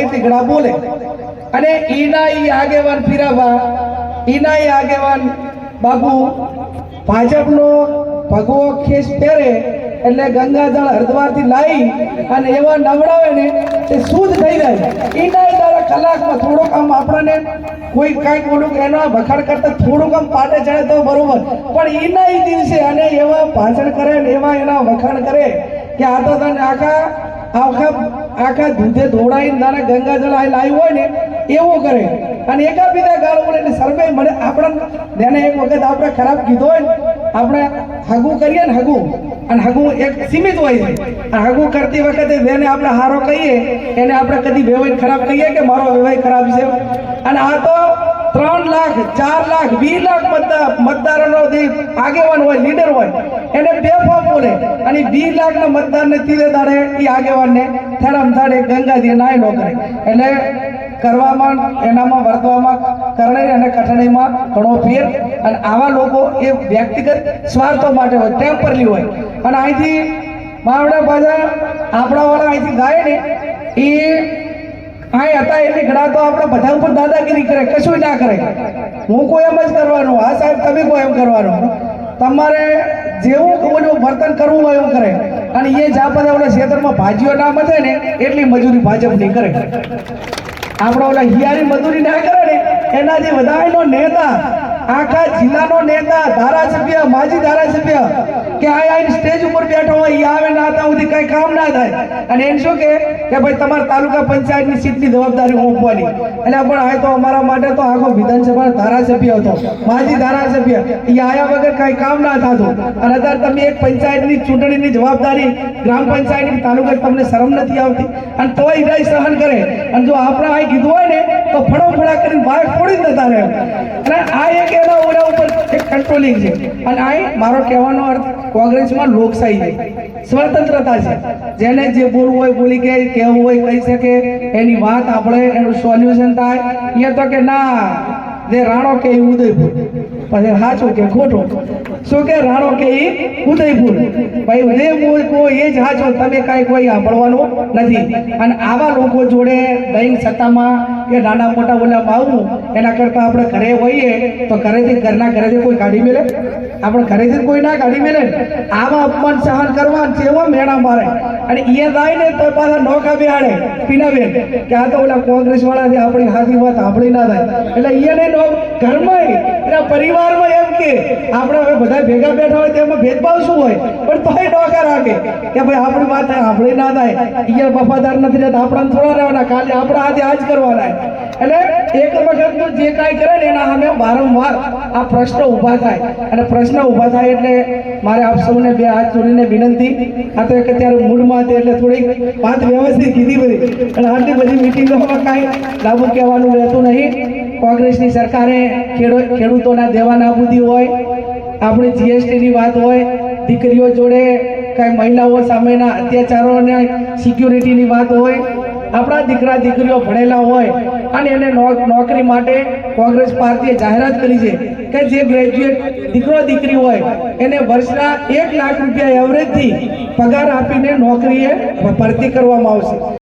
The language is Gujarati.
એટલી ઘણા બોલે. અને બાબુ, ભાજપનો ભગવો ખેસ પહેરે એટલે ગંગાજળ હરિદ્વારથી લાવી અને એવા નવડાવે ને, તે શુદ્ધ થઈ જાય. એના દ્વારા કલાકમાં થોડુંક આમ આપણને કોઈ કાંઈક ઓલું એના વખાણ કરતા થોડુંક આમ પાટે ચડે તો બરોબર. પણ એના એ દિવસે અને એવા ભાષણ કરે ને એવા એના વખાણ કરે કે આ તો તને આખા આખા આખા દૂધે ધોડાઈને તારે ગંગાજળ આ લાવ્યું હોય ને, એવું કરે. અને એકા બીજા ગાળ એટલે સર્વે મને આપણને તેને એક વખત આપણે ખરાબ કીધો હોય ને આપણે હગું કરીએ ને હગું, અને હગું એક સીમિત હોય. છે અને હગું કરતી વખતે જેને આપણે હારો કહીએ, એને આપણે કદી વ્યવહાર ખરાબ કહીએ કે મારો વ્યવહાર ખરાબ છે? અને આ તો ત્રણ લાખ, ચાર લાખ, વીસ લાખ મતદાર મતદારોનો જે આગેવાન હોય, લીડર હોય, એને બે ફોર્મ બોલે. અને વીસ લાખના મતદારને તીરે દાડે એ આગેવાનને થડમ થડે ગંગાજી નાય નો કરે. એટલે કરવામાં, એનામાં, વર્તવામાં, કરણી અને કઠણાઈમાં ઘણો ફેર. અને આવા લોકો એ વ્યક્તિગત સ્વાર્થો માટે હોય, ટેમ્પરલી હોય. અને અહીંથી માવડા પાછા આપણાવાળા અહીંથી ગાય ને એ અહીં હતા એટલે ઘડા તો આપણે બધા ઉપર દાદાગીરી કરે, કશું ના કરે. હું કોઈ એમ જ કરવાનું આ સાહેબ, તમે કોઈ એમ કરવાનું. તમારે જેવું બધું વર્તન કરવું હોય એવું કરે. અને એ બધા ઓલા ક્ષેત્રમાં ભાજીઓ ના મથે ને, એટલી મજૂરી ભાજપની કરે. આપણે ઓલા હિયારી મજૂરી ના કરે ને, એનાથી વધારેનો નેતા આખા જિલ્લાનો નેતા, ધારાસભ્ય, માજી ધારાસભ્ય કે આ આઈને સ્ટેજ ઉપર બેઠો હોય એ આવે ના હતા સુધી કઈ કામ ના થાય. અને એમ શું કે કે ભાઈ તમારા તાલુકા પંચાયતની સીટની જવાબદારી હું આપવાની એટલે પણ આ તો અમારા માટે તો આખો વિધાનસભા ધારાસભ્ય હતો. માજી ધારાસભ્ય એ આયા વગર કઈ કામ ના થતું. અને અત્યારે તમે એક પંચાયતની ચૂંટણીની જવાબદારી ગ્રામ પંચાયતની તાલુકા તમને શરમ નથી આવતી. અને તોય હૃદય સહન કરે. અને જો આપણે આ કીધું હોય ને, તો ફળો ફળા કરીને બહાર છોડી નતા રહે. અને આ એક એના ઓલા ઉપર કંટ્રોલિંગ છે. અને આ મારો કહેવાનો અર્થ કોંગ્રેસમાં લોકશાહી છે. સ્વતંત્રતા છે. જેને જે બોલવું હોય, બોલી કે, કહેવું હોય, કહી શકે, એની વાત આપણે, એનું સોલ્યુશન થાય. એ તો કે ના, જે રાણો કે ઉદયપુર. પછી સાચું કે ખોટું. શું કે રાણો કે એ ઉદયપુર. ભાઈ, ઉદયપુર કોઈ એ જ સાચો તમે કાંઈ કોઈ સાંભળવાનું નથી. અને આવા લોકો જોડે દૈન સત્તામાં કે નાના મોટા ઓલામાં આવવું એના કરતાં આપણે ઘરે હોઈએ, તો ઘરેથી ઘરના ઘરેથી કોઈ કાઢી મેલે? આપણે ઘરેથી કોઈ ના કાઢી મેલે? આવા અપમાન સહન કરવા જેવા મેળા મારે. અને એ જાય ને તો પાછા નોકા બેહાડે. પીનાબેન કે આ તો ઓલા કોંગ્રેસ વાળા છે આપણી હાથી વાત આપણી ના થાય. એટલે એને નો ઘરમાં એના પરિવારમાં એમ કે, આપણે હવે બધા ભેગા બેઠા હોય તેમાં ભેદભાવ શું હોય? પણ તોય ડોકા રાખે કે ભાઈ, આપણી વાત થાય આપણી ના થાય. અહીંયા વફાદાર નથી રહેતા. આપણા થોડા રહેવાના. કાલે આપણા હાથે આજ કરવાના. એટલે એક વખતનું જે કાંઈ કરે ને એના સામે વારંવાર આ પ્રશ્ન ઊભા થાય. અને પ્રશ્ન ઊભા થાય એટલે મારે આપ સૌને બે હાથ જોડીને વિનંતી. આ તો એક અત્યારે મૂડમાં હતી એટલે થોડીક વાત વ્યવસ્થિત કીધી બધી. અને આટલી બધી મિટિંગોમાં કાંઈ લાભો કહેવાનું રહેતું નહીં. કોંગ્રેસની સરકારે ખેડૂત ખેડૂતોના દેવા નાબૂદી હોય, આપણી જીએસટીની વાત હોય, દીકરીઓ જોડે કાંઈ મહિલાઓ સામેના અત્યાચારો અને સિક્યુરિટીની વાત હોય આપણા દીકરા દીકરીઓ ભણેલા હોય અને એને નોકરી માટે કોંગ્રેસ પાર્ટીએ જાહેરાત કરી છે કે જે ગ્રેજ્યુએટ દીકરો દીકરી હોય એને વર્ષના એક લાખ રૂપિયા એવરેજથી પગાર આપીને નોકરીએ ભરતી કરવામાં આવશે.